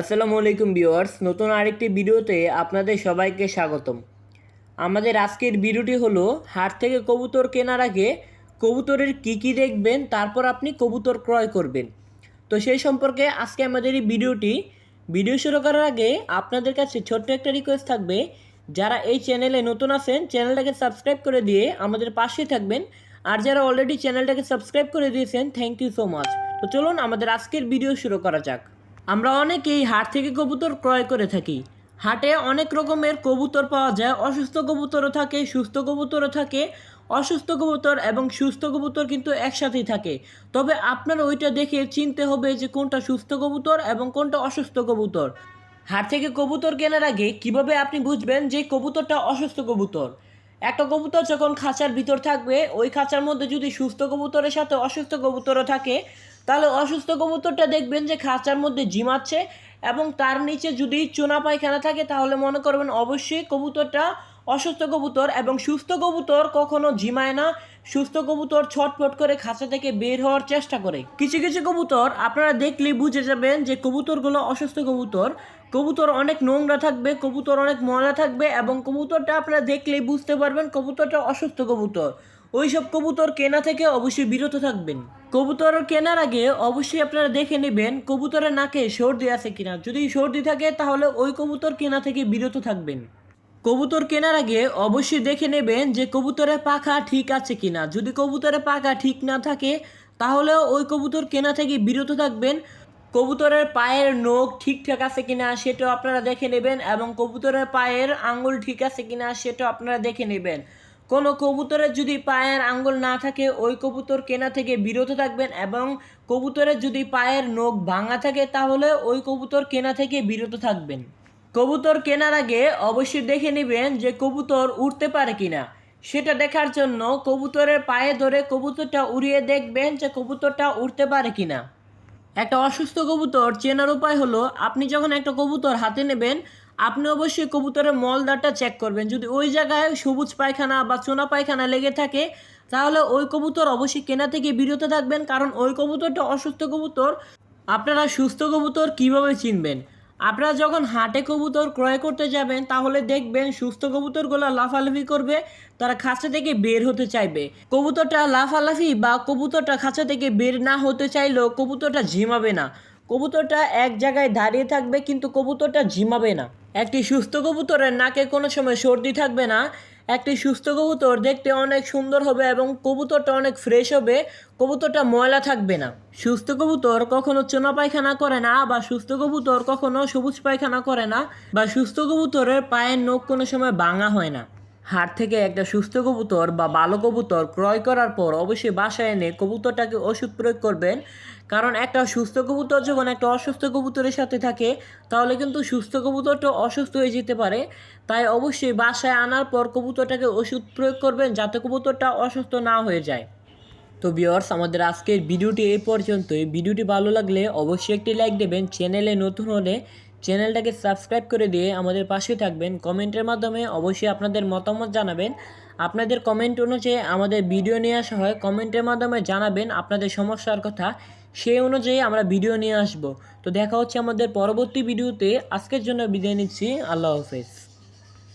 আসসালামু আলাইকুম ভিউয়ার্স, নতুন আরেকটি ভিডিওতে আপনাদের সবাইকে স্বাগতম। আমাদের আজকের ভিডিওটি হলো, হাট থেকে কবুতর কেনার আগে কবুতরের কী কী দেখবেন, তারপর আপনি কবুতর ক্রয় করবেন। তো সেই সম্পর্কে আজকে আমাদের এই ভিডিওটি, ভিডিও শুরু করার আগে আপনাদের কাছে ছোট্ট একটা রিকোয়েস্ট থাকবে, যারা এই চ্যানেলে নতুন আছেন চ্যানেলটাকে সাবস্ক্রাইব করে দিয়ে আমাদের পাশে থাকবেন, আর যারা অলরেডি চ্যানেলটাকে সাবস্ক্রাইব করে দিয়েছেন থ্যাংক ইউ সো মাচ তো চলুন আমাদের আজকের ভিডিও শুরু করা যাক। আমরা অনেকেই হাট থেকে কবুতর ক্রয় করে থাকি। হাটে অনেক রকমের কবুতর পাওয়া যায়। অসুস্থ কবুতরও থাকে, সুস্থ কবুতরও থাকে। অসুস্থ কবুতর এবং সুস্থ কবুতর কিন্তু একসাথেই থাকে। তবে আপনার ওইটা দেখে চিনতে হবে যে কোনটা সুস্থ কবুতর এবং কোনটা অসুস্থ কবুতর। হাট থেকে কবুতর কেনার আগে কীভাবে আপনি বুঝবেন যে কবুতরটা অসুস্থ কবুতর? একটা কবুতর যখন খাঁচার ভিতর থাকবে, ওই খাঁচার মধ্যে যদি সুস্থ কবুতরের সাথে অসুস্থ কবুতরও থাকে তাহলে অসুস্থ কবুতরটা দেখবেন যে খাঁচার মধ্যে জিমাচ্ছে এবং তার নিচে যদি চুনা পায়খানা থাকে, তাহলে মনে করবেন অবশ্যই কবুতরটা অসুস্থ কবুতর এবং সুস্থ কবুতর কখনো ঝিমায় না। সুস্থ কবুতর ছটফট করে খাঁচা থেকে বের হওয়ার চেষ্টা করে। কিছু কিছু কবুতর আপনারা দেখলেই বুঝে যাবেন যে কবুতরগুলো অসুস্থ কবুতর। কবুতর অনেক নোংরা থাকবে, কবুতর অনেক ময়লা থাকবে এবং কবুতরটা আপনারা দেখলেই বুঝতে পারবেন কবুতরটা অসুস্থ কবুতর। ওইসব কবুতর কেনা থেকে অবশ্যই বিরত থাকবেন। কবুতর কেনার আগে অবশ্যই আপনারা দেখে নেবেন কবুতরের নাকে সর্দি আছে কিনা। যদি সর্দি থাকে, তাহলে ওই কবুতর কেনা থেকে বিরত থাকবেন। কবুতর কেনার আগে অবশ্যই দেখে নেবেন যে কবুতরের পাখা ঠিক আছে কিনা। যদি কবুতরের পাখা ঠিক না থাকে, তাহলে ওই কবুতর কেনা থেকে বিরত থাকবেন। কবুতরের পায়ের নখ ঠিকঠাক আছে কিনা, সেটাও আপনারা দেখে নেবেন এবং কবুতরের পায়ের আঙুল ঠিক আছে কিনা, সেটাও আপনারা দেখে নেবেন। কোনো কবুতরের যদি পায়ের আঙ্গুল না থাকে, ওই কবুতর কেনা থেকে বিরত থাকবেন এবং কবুতরের যদি পায়ের নখ ভাঙা থাকে, তাহলে ওই কবুতর কেনা থেকে বিরত থাকবেন। কবুতর কেনার আগে অবশ্যই দেখে নেবেন যে কবুতর উঠতে পারে কিনা। সেটা দেখার জন্য কবুতরের পায়ে ধরে কবুতরটা উড়িয়ে দেখবেন যে কবুতরটা উঠতে পারে কিনা। একটা অসুস্থ কবুতর চেনার উপায় হলো, আপনি যখন একটা কবুতর হাতে নেবেন, আপনি অবশ্যই কবুতরের মলদারটা চেক করবেন। যদি ওই জায়গায় সবুজ পায়খানা বা চোনা পায়খানা লেগে থাকে, তাহলে ওই কবুতর অবশ্যই কেনা থেকে বিরত থাকবেন, কারণ ওই কবুতরটা অসুস্থ কবুতর। আপনারা সুস্থ কবুতর কীভাবে চিনবেন? আপনারা যখন হাটে কবুতর ক্রয় করতে যাবেন, তাহলে দেখবেন সুস্থ কবুতরগুলো লাফালাফি করবে, তারা খাঁচা থেকে বের হতে চাইবে। কবুতরটা লাফালাফি বা কবুতরটা খাঁচা থেকে বের না হতে চাইলেও কবুতরটা ঝিমাবে না। কবুতরটা এক জায়গায় দাঁড়িয়ে থাকবে, কিন্তু কবুতরটা ঝিমাবে না। একটি সুস্থ কবুতরের নাকে কোনো সময় সর্দি থাকবে না একটি সুস্থ কবুতর দেখতে অনেক সুন্দর হবে এবং কবুতরটা অনেক ফ্রেশ হবে। কবুতরটা ময়লা থাকবে না। সুস্থ কবুতর কখনো চোনা পায়খানা করে না বা সুস্থ কবুতর কখনো সবুজ পায়খানা করে না বা সুস্থ কবুতরের পায়ের নখ কোনো সময় ভাঙা হয় না। হাট থেকে একটা সুস্থ কবুতর বা ভালো কবুতর ক্রয় করার পর অবশ্যই বাসায় এনে কবুতরটাকে ওষুধ প্রয়োগ করবেন। কারণ একটা সুস্থ কবুতর যখন একটা অসুস্থ কবুতরের সাথে থাকে, তাহলে কিন্তু সুস্থ কবুতরটা অসুস্থ হয়ে যেতে পারে। তাই অবশ্যই বাসায় আনার পর কবুতরটাকে ওষুধ প্রয়োগ করবেন যাতে কবুতরটা অসুস্থ না হয়ে যায়। তো বিয়র্স আমাদের আজকের ভিডিওটি এই পর্যন্তই। ভিডিওটি ভালো লাগলে অবশ্যই একটি লাইক দেবেন, চ্যানেলে নতুন হলে চ্যানেলটাকে সাবস্ক্রাইব করে দিয়ে আমাদের পাশে থাকবেন। কমেন্টের মাধ্যমে অবশ্যই আপনাদের মতামত জানাবেন। আপনাদের কমেন্ট অনুযায়ী আমাদের ভিডিও নিয়ে আসা হয়। কমেন্টের মাধ্যমে জানাবেন আপনাদের সমস্যার কথা। সেই অনুযায়ী আমরা ভিডিও নিয়ে আসব। তো দেখা হচ্ছে আমাদের পরবর্তী ভিডিওতে। আজকের জন্য বিদায় নিচ্ছি। আল্লাহ হাফেজ।